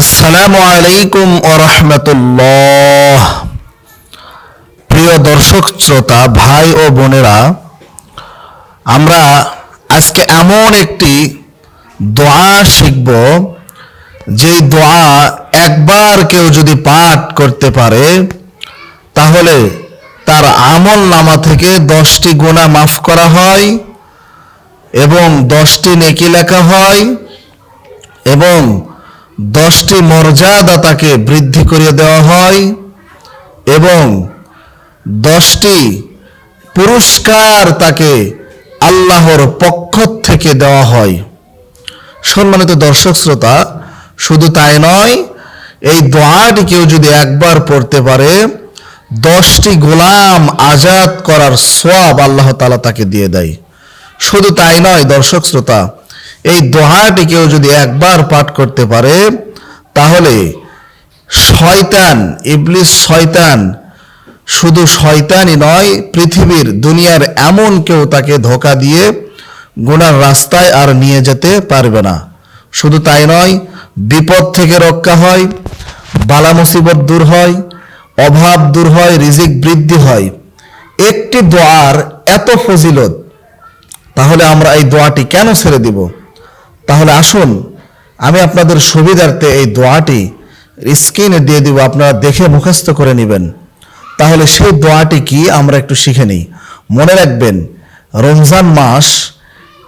আসসালামু আলাইকুম রহমতুল্লাহ। প্রিয় দর্শক, শ্রোতা, ভাই ও বোনেরা, আমরা আজকে এমন একটি দোয়া শিখব, যে দোয়া একবার কেউ যদি পাঠ করতে পারে, তাহলে তার আমল নামা থেকে দশটি গুণা মাফ করা হয় এবং দশটি নেকি লেখা হয় এবং দশটি মর্যাদা তাকে বৃদ্ধি করিয়ে দেওয়া হয় এবং দশটি পুরস্কার তাকে আল্লাহর পক্ষ থেকে দেওয়া হয়। সম্মানিত দর্শক শ্রোতা, শুধু তাই নয়, এই দোয়াটি কেউ যদি একবার পড়তে পারে, দশটি গোলাম আজাদ করার সোয়াব আল্লাহ তালা তাকে দিয়ে দেয়। শুধু তাই নয় দর্শক শ্রোতা এই দোহাটি কেউ যদি একবার পাঠ করতে পারে, তাহলে শয়তান, ইবলিস শয়তান, শুধু শয়তানই নয়, পৃথিবীর দুনিয়ার এমন কেউ তাকে ধোকা দিয়ে গুনার রাস্তায় আর নিয়ে যেতে পারবে না। শুধু তাই নয়, বিপদ থেকে রক্ষা হয়, বালা মুসিবত দূর হয়, অভাব দূর হয়, রিজিক বৃদ্ধি হয়। একটি দোয়ার এত ফজিলত, তাহলে আমরা এই দোয়াটি কেন ছেড়ে দিব? তাহলে আসুন, আমি আপনাদের সুবিধার্থে এই দোয়াটি স্ক্রিনে দিয়ে দিব, আপনারা দেখে মুখস্থ করে নেবেন। তাহলে সেই দোয়াটি কি আমরা একটু শিখে নিই। মনে রাখবেন, রমজান মাস,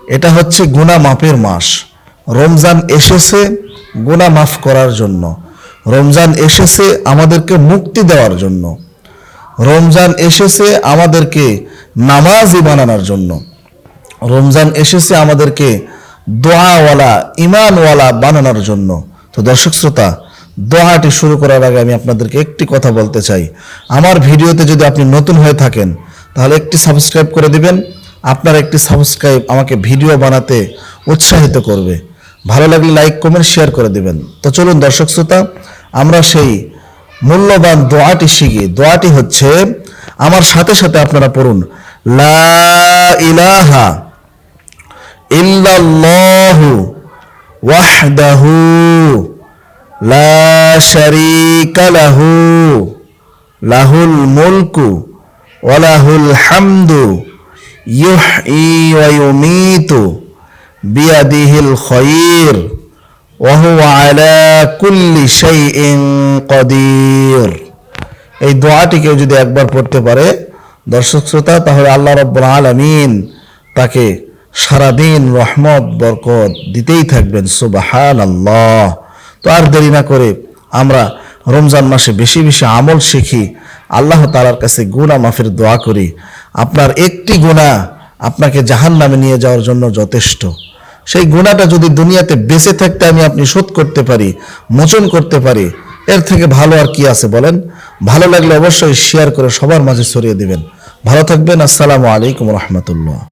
এটা হচ্ছে গুণা মাপের মাস। রমজান এসেছে গুণা মাফ করার জন্য। রমজান এসেছে আমাদেরকে মুক্তি দেওয়ার জন্য। রমজান এসেছে আমাদেরকে নামাজি বানানোর জন্য। রমজান এসেছে আমাদেরকে দোয়াওয়ালা ইমানওয়ালা বানানোর জন্য। তো দর্শক শ্রোতা, দোয়াটি শুরু করার আগে আমি আপনাদেরকে একটি কথা বলতে চাই। আমার ভিডিওতে যদি আপনি নতুন হয়ে থাকেন, তাহলে একটি সাবস্ক্রাইব করে দিবেন। আপনার একটি সাবস্ক্রাইব আমাকে ভিডিও বানাতে উৎসাহিত করবে। ভালো লাগলে লাইক, কমেন্ট, শেয়ার করে দিবেন। তো চলুন দর্শক শ্রোতা, আমরা সেই মূল্যবান দোয়াটি শিখি। দোয়াটি হচ্ছে, আমার সাথে সাথে আপনারা পড়ুন, লা ইলাহা ইল্লাল্লাহু ওয়াহদাহু লা লাহুল মুলকু কুল্লি এই দোয়াটি কেউ যদি একবার পড়তে পারে দর্শক শ্রোতা, তাহলে আল্লাহ রব্বুল আলামিন তাকে সারাদিন রহমত, বরকত দিতেই থাকবেন সুবাহান আল্লাহ তো আর দেরি না করে আমরা রমজান মাসে বেশি বেশি আমল শিখি, আল্লাহ তালার কাছে গুণা মাফের দোয়া করি। আপনার একটি গুণা আপনাকে জাহান নামে নিয়ে যাওয়ার জন্য যথেষ্ট। সেই গুণাটা যদি দুনিয়াতে বেঁচে থাকতে আমি আপনি শোধ করতে পারি, মোচন করতে পারি, এর থেকে ভালো আর কি আছে বলেন? ভালো লাগলে অবশ্যই শেয়ার করে সবার মাঝে ছড়িয়ে দিবেন। ভালো থাকবেন, আসসালামু আলাইকুম রহমতুল্লাহ।